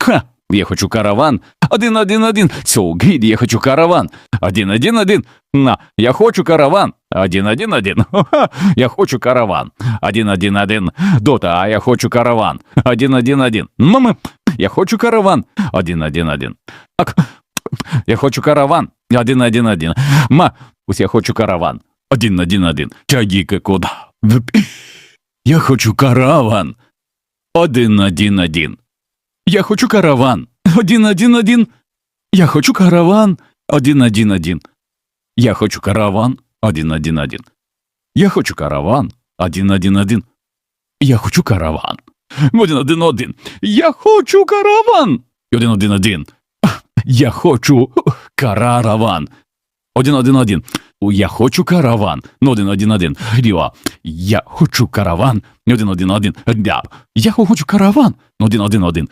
Ха, я хочу караван. Один, один, один. Good, я хочу караван. Один, один, один. На, я хочу караван. Один, один, один. Ха-ха, я хочу караван. Один, один, один. Дота, а я хочу караван. Один, один, один. Мама, я хочу караван. Один, один, один. Ак, я хочу караван. Один, один, один. Ма, ось я хочу караван. Один, один, один. Чайки куди? Я хочу караван. Один, один, один. Я хочу караван. Один, один, один. Я хочу караван. Один, один, один. Я хочу караван. Один, один, один. Я хочу караван. Один, один, один. Я хочу караван. Один, один, один. Я хочу караван. Один, один, один. Я хочу караван. Один, один, один. Я хочу караван. Ну, один, один, один. Я хочу караван. Один, один, один. Я хочу караван. Один, один, один.